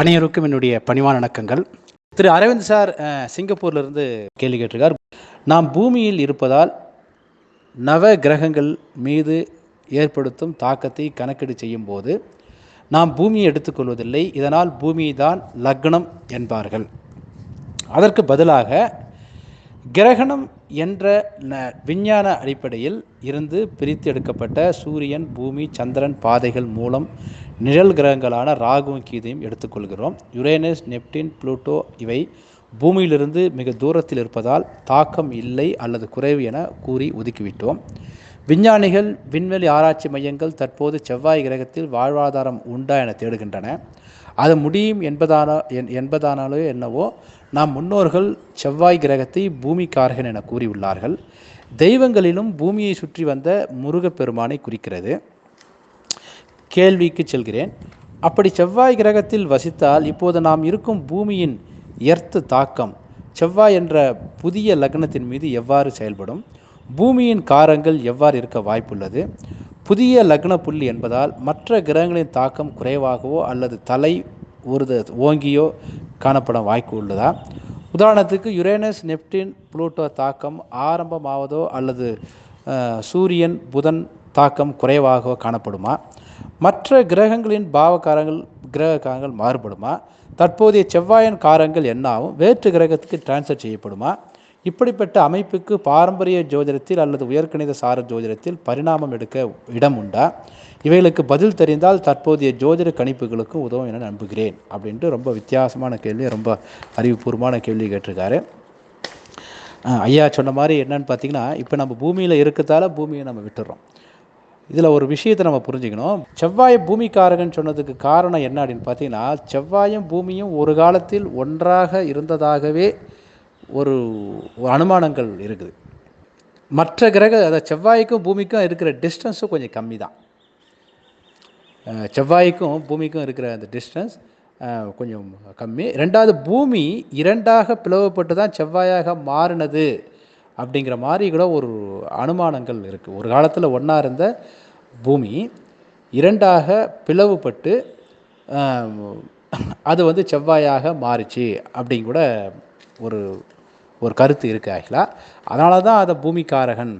அனைவருக்கும் என்னுடைய பணிவான வணக்கங்கள். திரு அரவிந்த் சார் சிங்கப்பூர்லேருந்து கேள்வி கேட்டிருக்கார். நாம் பூமியில் இருப்பதால் நவ கிரகங்கள் மீது ஏற்படுத்தும் தாக்கத்தை கணக்கீடு செய்யும்போது நாம் பூமியை எடுத்துக்கொள்வதில்லை இதனால் பூமி தான் லக்னம் என்பார்கள். அதற்கு பதிலாக கிரகணம் என்ற ந- விஞ்ஞான அடிப்படையில் இருந்து பிரித்து எடுக்கப்பட்ட சூரியன் பூமி சந்திரன் பாதைகள் மூலம் நிழல் கிரகங்களான ராகுவும் கீதையும் எடுத்துக்கொள்கிறோம். யுரேனஸ் நெப்டின் புளூட்டோ இவை பூமியிலிருந்து மிக தூரத்தில் இருப்பதால் தாக்கம் இல்லை அல்லது குறைவு என கூறி ஒதுக்கிவிட்டோம். விஞ்ஞானிகள் விண்வெளி ஆராய்ச்சி மையங்கள் தற்போது செவ்வாய் கிரகத்தில் வாழ்வாதாரம் உண்டா என தேடுகின்றன. அது முடியும் என்பதான என்- என்பதானாலோ என்னவோ நாம் முன்னோர்கள் செவ்வாய் கிரகத்தை பூமிக்காரகன் என கூறியுள்ளார்கள். தெய்வங்களிலும் பூமியை சுற்றி வந்த முருகப்பெருமானை குறிக்கிறது. கேள்விக்கு செல்கிறேன். அப்படி செவ்வாய் கிரகத்தில் வசித்தால் இப்போது நாம் இருக்கும் பூமியின் எர்த்து தாக்கம் செவ்வாய் என்ற புதிய லக்னத்தின் மீது எவ்வாறு செயல்படும்? பூமியின் காரங்கள் எவ்வாறு இருக்க வாய்ப்புள்ளது? புதிய லக்ன புள்ளி என்பதால் மற்ற கிரகங்களின் தாக்கம் குறைவாகவோ அல்லது தலை ஒரு ஓங்கியோ காணப்பட வாய்ப்பு உள்ளதா? உதாரணத்துக்கு யுரேனஸ் நெப்டின் புளூட்டோ தாக்கம் ஆரம்பமாவதோ அல்லது சூரியன் புதன் தாக்கம் குறைவாகவோ காணப்படுமா? மற்ற கிரகங்களின் பாவகாரங்கள் கிரக காரங்கள் மாறுபடுமா? தற்போதைய செவ்வாயின் காரங்கள் என்னாகும் வேற்று கிரகத்துக்கு டிரான்ஸ்ஃபர் செய்யப்படுமா? இப்படிப்பட்ட அமைப்புக்கு பாரம்பரிய ஜோதிடத்தில் அல்லது உயர்கணித சார ஜோதிடத்தில் பரிணாமம் எடுக்க இடம் உண்டா? இவைகளுக்கு பதில் தெரிந்தால் தற்போதைய ஜோதிட கணிப்புகளுக்கு உதவும் என நம்புகிறேன் அப்படின்ட்டு ரொம்ப வித்தியாசமான கேள்வி ரொம்ப அறிவுபூர்வமான கேள்வி கேட்டிருக்காரு. ஐயா சொன்ன மாதிரி என்னன்னு பார்த்தீங்கன்னா இப்போ நம்ம பூமியில் இருக்கிறதால பூமியை நம்ம விட்டுறோம். இதில் ஒரு விஷயத்தை நம்ம புரிஞ்சுக்கணும். செவ்வாய் பூமிக்காரகன் சொன்னதுக்கு காரணம் என்ன அப்படின்னு பார்த்தீங்கன்னா செவ்வாயும் பூமியும் ஒரு காலத்தில் ஒன்றாக இருந்ததாகவே ஒரு அனுமானங்கள் இருக்குது. மற்ற கிரக அதாவது செவ்வாய்க்கும் பூமிக்கும் இருக்கிற டிஸ்டன்ஸும் கொஞ்சம் கம்மி தான் செவ்வாய்க்கும் பூமிக்கும் இருக்கிற அந்த டிஸ்டன்ஸ் கொஞ்சம் கம்மி. ரெண்டாவது பூமி இரண்டாக பிளவுபட்டு தான் செவ்வாயாக மாறினது அப்படிங்கிற மாதிரி கூட ஒரு அனுமானங்கள் இருக்குது ஒரு காலத்தில் ஒன்றா இருந்த பூமி இரண்டாக பிளவுபட்டு அது வந்து செவ்வாயாக மாறிச்சு அப்படிங்க கூட ஒரு ஒரு கருத்து இருக்குது ஆக்சுவலாக அதனால தான் அதை பூமிக்காரகன்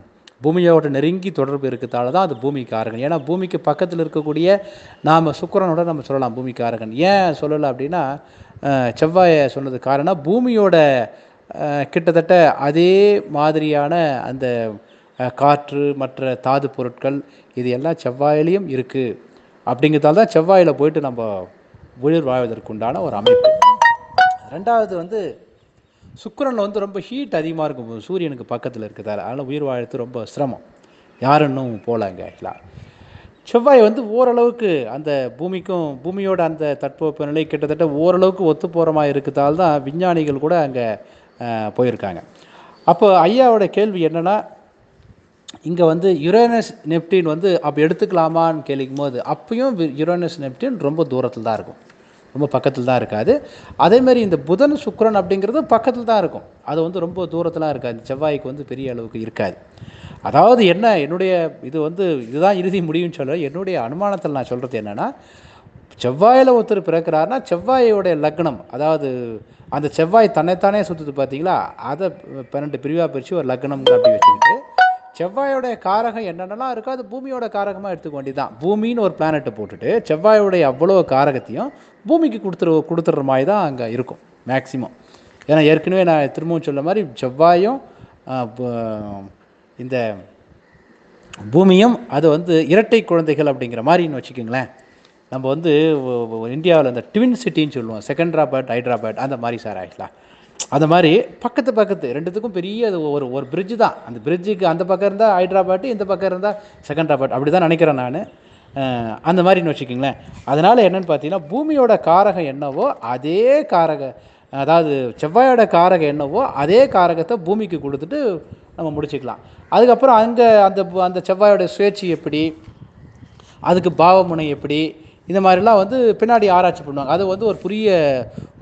பூமியோட நெருங்கி தொடர்பு இருக்கிறதால தான் அது பூமிக்காரகன். ஏன்னா பூமிக்கு பக்கத்தில் இருக்கக்கூடிய நாம் சுக்கரனோட நம்ம சொல்லலாம் பூமிக்காரகன். ஏன் சொல்லலை அப்படின்னா செவ்வாயை சொன்னது காரணம் பூமியோட கிட்டத்தட்ட அதே மாதிரியான அந்த காற்று மற்ற தாது பொருட்கள் இது எல்லாம் செவ்வாயிலையும் இருக்குது அப்படிங்கிறதால தான் செவ்வாயில் போயிட்டு நம்ம உயிர் வாழ்வதற்குண்டான ஒரு அமைப்பு. ரெண்டாவது வந்து சுக்கரனில் வந்து ரொம்ப ஹீட் அதிகமாக இருக்கும் சூரியனுக்கு பக்கத்தில் இருக்கிறதால அதனால் உயிர் வாழறது ரொம்ப சிரமம். யாரும் இன்னும் போகலாங்க ஆக்சுவலாக செவ்வாய் வந்து ஓரளவுக்கு அந்த பூமிக்கும் பூமியோட அந்த தட்பவெப்பநிலை கிட்டத்தட்ட ஓரளவுக்கு ஒத்து போகிற மாதிரி இருக்கிறதால தான் விஞ்ஞானிகள் கூட அங்கே போயிருக்காங்க. அப்போ ஐயாவோட கேள்வி என்னென்னா இங்கே வந்து யுரேனஸ் நெப்டின் வந்து அப்போ எடுத்துக்கலாமான்னு கேட்கும் போது அப்பயும் யுரேனஸ் நெப்டின் ரொம்ப தூரத்தில் தான் இருக்கும். ரொம்ப பக்கத்தில் தான் இருக்காது. அதேமாரி இந்த புதன் சுக்கரன் அப்படிங்கிறது பக்கத்தில் தான் இருக்கும். அது வந்து ரொம்ப தூரத்துலாம் இருக்காது. செவ்வாய்க்கு வந்து பெரிய அளவுக்கு இருக்காது. அதாவது என்ன என்னுடைய இது வந்து இதுதான் இறுதி முடியும்னு சொல்ல என்னுடைய அனுமானத்தில் நான் சொல்கிறது என்னென்னா செவ்வாயில் ஒருத்தர் பிறக்கிறாருன்னா செவ்வாயோடைய லக்னம் அதாவது அந்த செவ்வாய் தன்னைத்தானே சுற்றுது பார்த்தீங்களா அதை பன்னெண்டு பிரிவாக பிரித்து ஒரு லக்னம் அப்படி வச்சுக்கிட்டு செவ்வாயோடைய காரகம் என்னென்னலாம் இருக்கோ அது பூமியோட காரகமாக எடுத்துக்க வேண்டியதான் பூமின்னு ஒரு பிளானெட்டை போட்டுட்டு செவ்வாயோடைய அவ்வளோ காரகத்தையும் பூமிக்கு கொடுத்துரு கொடுத்துட்ற மாதிரி தான் அங்கே இருக்கும் மேக்சிமம் ஏன்னா ஏற்கனவே நான் திரும்பவும் சொல்ல மாதிரி செவ்வாயும் இந்த பூமியும் அது வந்து இரட்டை குழந்தைகள் அப்படிங்கிற மாதிரின்னு வச்சுக்கோங்களேன். நம்ம வந்து இந்தியாவில் அந்த ட்வின் சிட்டின்னு சொல்லுவோம். செகண்ட்ராபாத் ஹைட்ராபாத் அந்த மாதிரி சார் ஆகிடலாம் அந்த மாதிரி பக்கத்து பக்கத்து ரெண்டுத்துக்கும் பெரிய அது ஒரு ஒரு பிரிட்ஜு தான். அந்த பிரிட்ஜுக்கு அந்த பக்கம் இருந்தால் ஹைட்ராபாட்டு இந்த பக்கம் இருந்தால் செகண்ட்ராபாட் அப்படி தான் நினைக்கிறேன் நான். அந்த மாதிரின்னு வச்சுக்கோங்களேன். அதனால் என்னென்னு பார்த்தீங்கன்னா பூமியோட காரகம் என்னவோ அதே காரக அதாவது செவ்வாயோட காரகம் என்னவோ அதே காரகத்தை பூமிக்கு கொடுத்துட்டு நம்ம முடிச்சுக்கலாம். அதுக்கப்புறம் அங்கே அந்த அந்த செவ்வாயோட சுயேட்சி எப்படி? அதுக்கு பாவமுனை எப்படி? இந்த மாதிரிலாம் வந்து பின்னாடி ஆராய்ச்சி பண்ணுவாங்க. அது வந்து ஒரு புரிய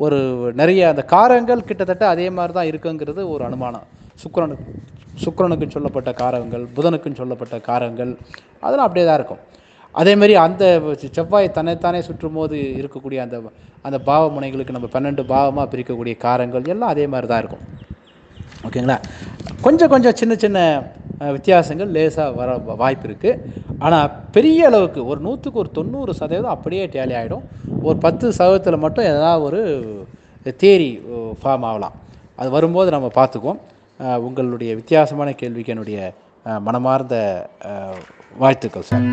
ஒரு நிறைய அந்த காரங்கள் கிட்டத்தட்ட அதே மாதிரி தான் இருக்குங்கிறது ஒரு அனுமானம். சுக்கரனுக்கு சுக்கரனுக்கு சொல்லப்பட்ட காரகங்கள் புதனுக்குன்னு சொல்லப்பட்ட காரகங்கள் அதெல்லாம் அப்படியே தான் இருக்கும். அதேமாரி அந்த செவ்வாய் தன்னைத்தானே சுற்றும் போது இருக்கக்கூடிய அந்த அந்த பாவ முனைகளுக்கு நம்ம பன்னெண்டு பாவமாக பிரிக்கக்கூடிய காரங்கள் எல்லாம் அதே மாதிரி தான் இருக்கும். ஓகேங்களா? கொஞ்சம் கொஞ்சம் சின்ன சின்ன வித்தியாசங்கள் லேசாக வர வாய்ப்பு இருக்குது ஆனால் பெரிய அளவுக்கு ஒரு நூற்றுக்கு ஒரு தொண்ணூறு சதவீதம் அப்படியே டேலி ஆகிடும் ஒரு பத்து சதவீதத்தில் மட்டும் எதாவது ஒரு தேரி ஃபார்ம் ஆகலாம். அது வரும்போது நம்ம பார்த்துக்குவோம். உங்களுடைய வித்தியாசமான கேள்விக்கு என்னுடைய மனமார்ந்த வாழ்த்துக்கள் சார்.